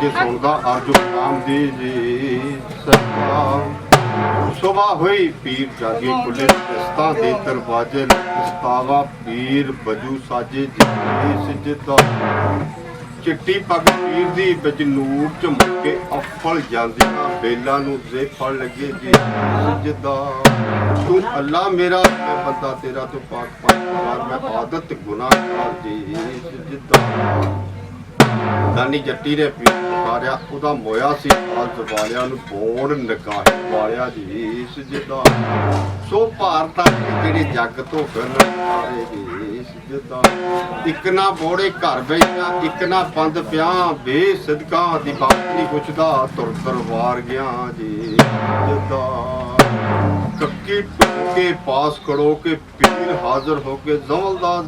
ਜੇ ਸੁਣਦਾ ਅਰਜੁ ਨਾਮ ਦੀ ਜੀ ਸਭਾ ਸੁਬਾ ਹੋਈ ਪੀਰ ਜਾਗੇ ਕੁਲੇ ਦਸਤਾਂ ਦੇ ਦਰਵਾਜ਼ੇ ਦਸਤਾਵਾ ਪੀਰ ਬਜੂ ਸਾਜੇ ਜੀ ਸਜਦਾ। ਚਿੱਟੀ ਪੱਗ ਪੀਰ ਦੀ ਵਿੱਚ ਨੂਰ ਝਮਕੇ ਅਫਲ ਜਾਂਦੀਆਂ ਬੇਲਾਂ ਨੂੰ ਜ਼ੇ ਫੜ ਲੱਗੇ ਜੀ ਸਜਦਾ। ਤੂੰ ਅੱਲਾ ਮੇਰਾ, ਮੈਂ ਬੰਦਾ ਤੇਰਾ ਤੂੰ ਪਾਕ ਪਾਕ ਮੈਂ ਆਦਤ ਗੁਨਾਹਗਾਰ ਜੀ ਸਜਦਾ। ਦਾਨੀ ਜੱਟੀ ਨੇ ਪੀਰ ਪੁਕਾਰਿਆ ਉਹਦਾ ਮੋਇਆ ਸੀ। ਹਾਲ ਵਾਲਿਆਂ ਨੂੰ ਬੋੜ ਨਗਾਹ ਵਾਲਿਆ ਜੀ ਸਜਦਾ ਸੋ ਭਾਰਤਾਂ ਜਿਹੜੇ ਜੱਗ ਤੋਂ ਫਿਰਨ ਸਾਰੇ ਜੀ ਸਜਦਾ ਇੱਕ ਨਾ ਬੋੜੇ ਘਰ ਬੈਠਾ, ਇੱਕ ਨਾ ਬੰਦ ਪਿਆ ਬੇਸਦਕਾ ਦੀ ਬਾਤ ਨਹੀਂ ਪੁੱਛਦਾ, ਤੁਰ ਦਰਬਾਰ ਗਿਆ ਜੀ ਸਜਦਾ ਕੱਕੀ ਕੇ ਪਾਸ ਕਰੋ ਕੇ ਪੀਰ ਹਾਜ਼ਰ ਹੋ ਕੇ ਜ਼ਵਲਦਾ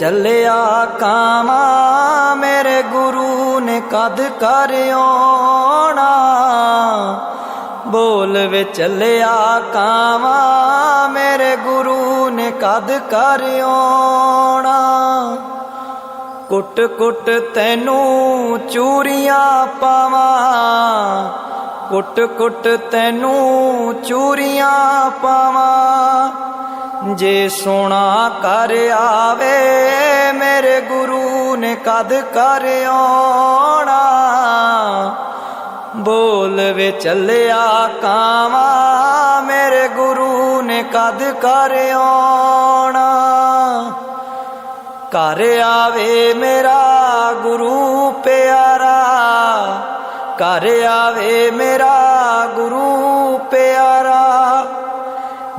ਚੱਲਿਆ ਕਾਵਾਂ ਮੇਰੇ ਗੁਰੂ ਨੇ ਕਦ ਕਰ ਆਉਣਾ ਬੋਲ ਵੇ ਚੱਲਿਆ ਕਾਵਾਂ ਮੇਰੇ ਗੁਰੂ ਨੇ ਕਦ ਕਰ ਆਉਣਾ ਕੁੱਟ ਕੁੱਟ ਤੈਨੂੰ ਚੂਰੀਆਂ ਪਾਵਾਂ। ਕੁੱਟ ਕੁੱਟ ਤੈਨੂੰ ਚੂਰੀਆਂ ਪਾਵਾਂ। ਜੇ ਸੋਣਾ ਕਰ ਆਵੇ, ਮੇਰੇ ਗੁਰੂ ਨੇ ਕਦ ਕਰ ਆਉਣਾ? ਬੋਲ ਵੇ ਚੱਲਿਆ ਕਾਵਾਂ, ਮੇਰੇ ਗੁਰੂ ਨੇ ਕਦ ਕਰ ਆਉਣਾ? ਘਰ ਆਵੇ ਮੇਰਾ ਗੁਰੂ ਪਿਆਰਾ, ਘਰ ਆਵੇ ਮੇਰਾ ਗੁਰੂ ਪਿਆਰਾ।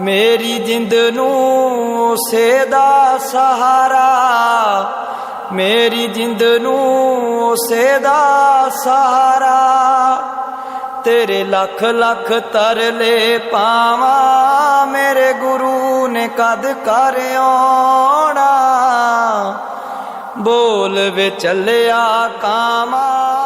ਮੇਰੀ ਜਿੰਦ ਨੂੰ ਉਸੇ ਦਾ ਸਹਾਰਾ। ਮੇਰੀ ਜਿੰਦ ਨੂੰ ਉਸੇ ਦਾ ਸਹਾਰਾ। ਤੇਰੇ ਲੱਖ ਲੱਖ ਤਰਲੇ ਪਾਵਾਂ, ਮੇਰੇ ਗੁਰੂ ਨੇ ਕਦ ਕਰ ਆਉਣਾ। ਬੋਲ ਵੇ ਚੱਲਿਆ ਕਾਮਾ